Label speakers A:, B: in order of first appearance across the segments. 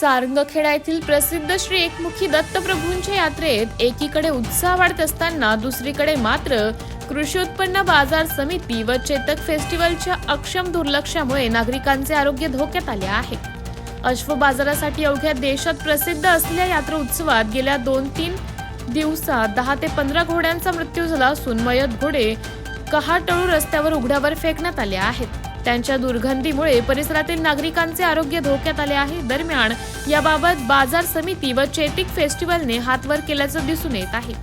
A: सारंगखेडा येथील प्रसिद्ध श्री एकमुखी दत्तप्रभूंच्या यात्रेत एकीकडे उत्साह वाढत असताना दुसरीकडे मात्र कृषी उत्पन्न बाजार समिती व चेतक फेस्टिवलच्या अक्षम दुर्लक्षामुळे नागरिकांचे आरोग्य धोक्यात आले आहे. अश्व बाजारासाठी अवघ्या देशात प्रसिद्ध असलेल्या यात्रा उत्सवात गेल्या दोन तीन दिवसात दहा ते पंधरा घोड्यांचा मृत्यू झाला असून मयत घोडे कहाटळू रस्त्यावर उघड्यावर फेकण्यात आले आहेत. त्यांच्या दुर्गंधीमुळे परिसरातील नागरिकांचे आरोग्य धोक्यात आले आहे. दरम्यान याबाबत बाजार समिती व चेतिक फेस्टिवलने हातवर केल्याचं दिसून येत आहे.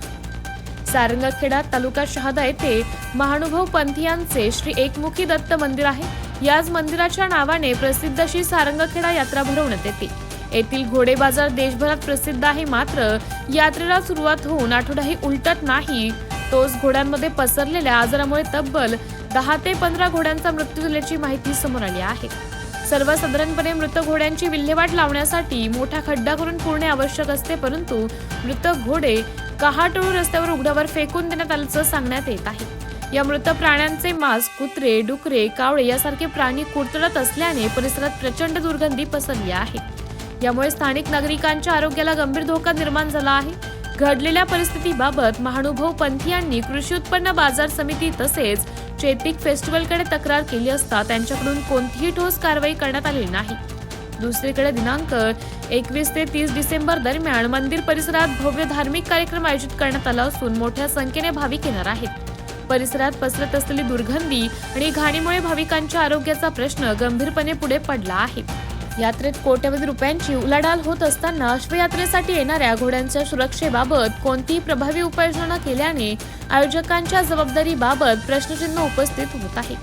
A: सारंगखेडा तालुका शहादा येथे महानुभव पंथीयांचे श्री एकमुखी दत्त मंदिर आहे. याच मंदिराच्या नावाने प्रसिद्ध अशी सारंगखेडा यात्रा भरवण्यात येते. येथील घोडे बाजार देशभरात प्रसिद्ध आहे मात्र यात्रेला सुरुवात होऊन आठवडाही उलटत नाही. तोच घोड्यांमध्ये पसरलेल्या आजारामुळे तब्बल दहा ते पंधरा घोड्यांचा मृत्यू झाल्याची माहिती समोर आली आहे. सर्वसाधारणपणे मृत घोड्यांची विल्हेवाट लावण्यासाठी मोठा खड्डा करून पुरणे आवश्यक असते परंतु मृत घोडे कहाटळू रस्त्यावर उघड्यावर फेकून देण्यात आल्याचं सांगण्यात येत आहे. या मृत प्राण्यांचे मांस कुत्रे डुकरे कावळे यासारखे प्राणी कुरतडत असल्याने परिसरात प्रचंड दुर्गंधी पसरली आहे. यामुळे स्थानिक नागरिकांच्या आरोग्याला गंभीर धोका निर्माण झाला आहे. घडलेल्या परिस्थितीबाबत महानुभव पंथी यांनी कृषी उत्पन्न बाजार समिती तसेच चेतिक फेस्टिवलकडे तक्रार केली असता त्यांच्याकडून कोणतीही ठोस कारवाई करण्यात आली नाही. दुसरीकडे दिनांक एकवीस ते तीस डिसेंबर दरम्यान मंदिर परिसरात भव्य धार्मिक कार्यक्रम आयोजित करण्यात आला असून मोठ्या संख्येने भाविक येणार आहेत. परिसरात पसरत असलेली दुर्गंधी आणि घाणीमुळे भाविकांच्या आरोग्याचा प्रश्न गंभीरपणे पुढे पडला आहे. यात्रेत कोट्यवधी रुपयांची उलाढाल होत असताना अश्वयात्रेसाठी येणाऱ्या घोड्यांच्या सुरक्षेबाबत कोणतीही प्रभावी उपाययोजना केल्याने आयोजकांच्या जबाबदारीबाबत प्रश्नचिन्ह उपस्थित होत आहे.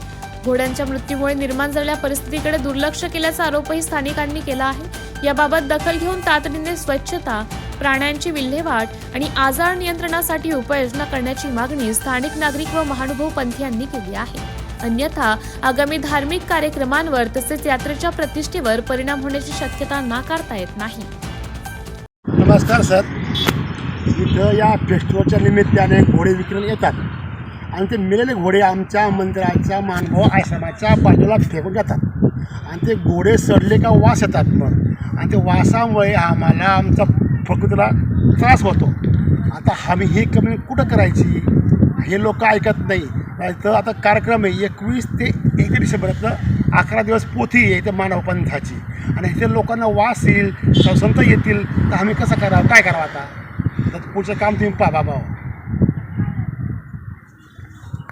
A: घोड्यांच्या मृत्यूमुळे निर्माण झालेल्या परिस्थितीकडे दुर्लक्ष केल्याचा आरोपही स्थानिकांनी केला आहे. याबाबत दखल घेऊन तातडीने स्वच्छता प्राण्यांची विल्हेवाट आणि आजार नियंत्रणासाठी उपाययोजना करण्याची मागणी स्थानिक नागरिक व महानुभव पंथी यांनी केली आहे. अन्यथा आगामी धार्मिक कार्यक्रमांवर तसेच यात्रेच्या प्रतिष्ठेवर परिणाम होण्याची शक्यता नाकारता येत नाही.
B: नमस्कार सर. इथं या फेस्टिवलच्या निमित्ताने घोडे विक्रीला येतात. आणि ते मिळालेले घोडे आमच्या मंदिराच्या मानभाव आश्रमाच्या बाजूला फेकून जातात आणि ते घोडे सडले का वास येतात मग. आणि ते वासामुळे आम्हाला आमचा प्रकृतीला त्रास होतो. आता आम्ही ही कमी कुठं करायची? हे लोक ऐकत नाही. तर आता कार्यक्रम आहे एकवीस ते एक डिसेंबरचं अकरा दिवस पोथी आहे ते मानवपंथाची. आणि इथे लोकांना वास येईल संत येतील तर आम्ही कसं करावं काय करावं आता? तर पुढचं काम तुम्ही पहा बाबा.